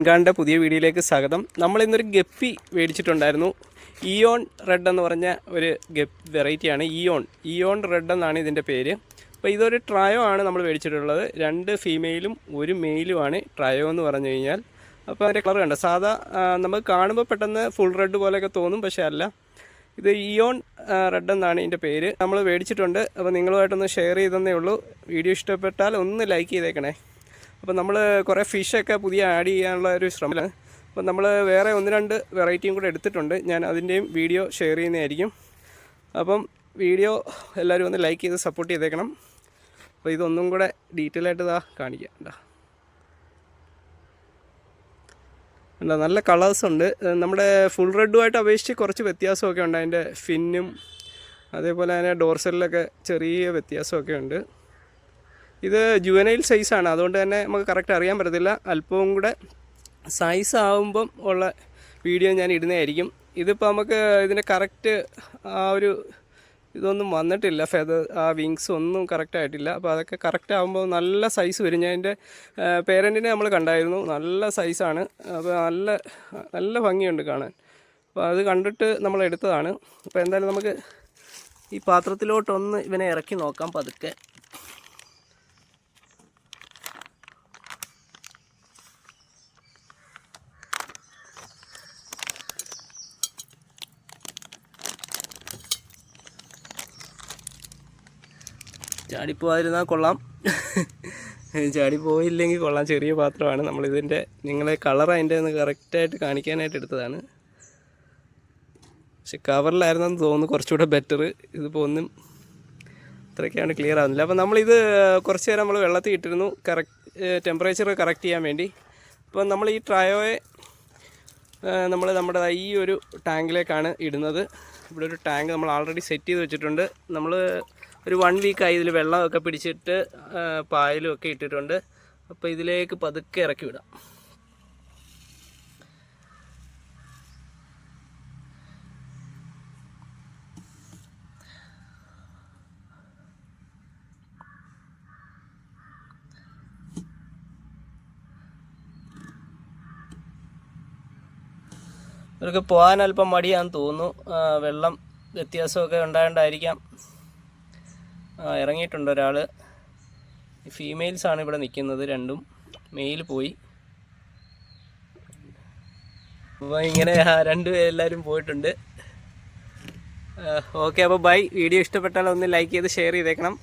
ഗാന്റെ പുതിയ വീഡിയോയിലേക്ക് സ്വാഗതം. നമ്മൾ ഇന്നൊരു ഗപ്പി മേടിച്ചിട്ടുണ്ടായിരുന്നു. ഇയോൺ റെഡ് എന്ന് പറഞ്ഞ ഒരു ഗപ്പ് വെറൈറ്റിയാണ് ഇയോൺ ഇയോൺ റെഡ് എന്നാണ് ഇതിന്റെ പേര്. അപ്പോൾ ഇതൊരു ട്രയോ ആണ് നമ്മൾ മേടിച്ചിട്ടുള്ളത്. രണ്ട് ഫീമെയിലും ഒരു മെയിലുമാണ് ട്രയോ എന്ന് പറഞ്ഞു കഴിഞ്ഞാൽ. അപ്പോൾ അതിന്റെ കളർ കണ്ട? സാധാ നമുക്ക് കാണുമ്പോൾ പെട്ടെന്ന് ഫുൾ റെഡ് പോലെയൊക്കെ തോന്നും പക്ഷേ അല്ല. ഇത് ഇയോൺ റെഡ് എന്നാണ് ഇതിന്റെ പേര്. നമ്മൾ മേടിച്ചിട്ടുണ്ട്. അപ്പോൾ നിങ്ങളുമായിട്ടൊന്ന് ഷെയർ ചെയ്തെന്നേ ഉള്ളൂ. വീഡിയോ ഇഷ്ടപ്പെട്ടാൽ ഒന്ന് ലൈക്ക് ചെയ്തേക്കണേ. അപ്പോൾ നമ്മൾ കുറേ ഫിഷൊക്കെ പുതിയ ആഡ് ചെയ്യാനുള്ള ഒരു ശ്രമമാണ് അപ്പോൾ നമ്മൾ വേറെ ഒന്ന് രണ്ട് വെറൈറ്റിയും കൂടെ എടുത്തിട്ടുണ്ട്. ഞാൻ അതിന്റെയും വീഡിയോ ഷെയർ ചെയ്യുന്നതായിരിക്കും. അപ്പം വീഡിയോ എല്ലാവരും ഒന്ന് ലൈക്ക് ചെയ്ത് സപ്പോർട്ട് ചെയ്തേക്കണം. അപ്പോൾ ഇതൊന്നും കൂടെ ഡീറ്റെയിൽ ആയിട്ട് ഇതാ കാണിക്കാം. എന്താ എന്താ നല്ല കളേഴ്സ് ഉണ്ട്. നമ്മുടെ ഫുൾ റെഡുമായിട്ട് അപേക്ഷിച്ച് കുറച്ച് വ്യത്യാസമൊക്കെ ഉണ്ട്. അതിന്റെ ഫിന്നും അതേപോലെ തന്നെ ഡോർസെല്ലൊക്കെ ചെറിയ വ്യത്യാസമൊക്കെ ഉണ്ട്. ഇത് ജുവനൈൽ സൈസാണ് അതുകൊണ്ട് തന്നെ നമുക്ക് കറക്റ്റ് അറിയാൻ പറ്റത്തില്ല. അല്പവും കൂടെ സൈസ് ആകുമ്പം ഉള്ള വീഡിയോ ഞാൻ ഇടുന്നതായിരിക്കും. ഇതിപ്പോൾ നമുക്ക് ഇതിന്റെ കറക്റ്റ് ആ ഒരു ഇതൊന്നും വന്നിട്ടില്ല. ഫെദർ ആ വിങ്സ് ഒന്നും കറക്റ്റ് ആയിട്ടില്ല. അപ്പോൾ അതൊക്കെ കറക്റ്റ് ആകുമ്പോൾ നല്ല സൈസ് വരും. ഞാൻ എന്റെ പേരന്റിനെ നമ്മൾ കണ്ടായിരുന്നു. നല്ല സൈസാണ് അപ്പോൾ നല്ല നല്ല ഭംഗിയുണ്ട് കാണാൻ. അപ്പോൾ അത് കണ്ടിട്ട് നമ്മൾ എടുത്തതാണ്. അപ്പോൾ എന്തായാലും നമുക്ക് ഈ പാത്രത്തിലോട്ടൊന്ന് ഇവനെ ഇറക്കി നോക്കാം പതുക്കെ. ചാടിപ്പോവാതിരുന്നാൽ കൊള്ളാം. ചാടി പോയില്ലെങ്കിൽ കൊള്ളാം. ചെറിയ പാത്രമാണ്. നമ്മളിതിന്റെ നിങ്ങളെ കളർ അതിന്റെ ഒന്ന് കറക്റ്റായിട്ട് കാണിക്കാനായിട്ട് എടുത്തതാണ്. പക്ഷെ കവറിലായിരുന്നെന്ന് തോന്നുന്നു കുറച്ചുകൂടെ ബെറ്റർ ഇതിപ്പോൾ ഒന്നും അത്രയൊക്കെയാണ് ക്ലിയർ ആവുന്നില്ല. അപ്പോൾ നമ്മളിത് കുറച്ച് നേരം നമ്മൾ വെള്ളത്തിൽ ഇട്ടിരുന്നു. കറക്റ്റ് ടെമ്പറേച്ചർ കറക്റ്റ് ചെയ്യാൻ വേണ്ടി. അപ്പോൾ നമ്മൾ ഈ ട്രയോയെ നമ്മൾ നമ്മുടെ ഈ ഒരു ടാങ്കിലേക്കാണ് ഇടുന്നത്. ഇവിടെ ഒരു ടാങ്ക് നമ്മൾ ആൾറെഡി സെറ്റ് ചെയ്ത് വെച്ചിട്ടുണ്ട്. നമ്മൾ ഒരു വൺ വീക്കായി ഇതിൽ വെള്ളമൊക്കെ പിടിച്ചിട്ട് പായലും ഒക്കെ ഇട്ടിട്ടുണ്ട്. അപ്പോൾ ഇതിലേക്ക് പതുക്കെ ഇറക്കി വിടാം. ഇവർക്ക് പോകാൻ അല്പം മടിയാന്ന് തോന്നുന്നു. വെള്ളം വ്യത്യാസമൊക്കെ ഉണ്ടായതുകൊണ്ടായിരിക്കാം ഇറങ്ങിയിട്ടുണ്ട് ഒരാൾ ഫീമെയിൽസ് ആണ് ഇവിടെ നിൽക്കുന്നത് രണ്ടും. മെയിൽ പോയി. അപ്പോൾ ഇങ്ങനെ രണ്ട് എല്ലാവരും പോയിട്ടുണ്ട്. ഓക്കെ അപ്പോൾ ബൈ വീഡിയോ ഇഷ്ടപ്പെട്ടാൽ ഒന്ന് ലൈക്ക് ചെയ്ത് ഷെയർ ചെയ്തേക്കണം.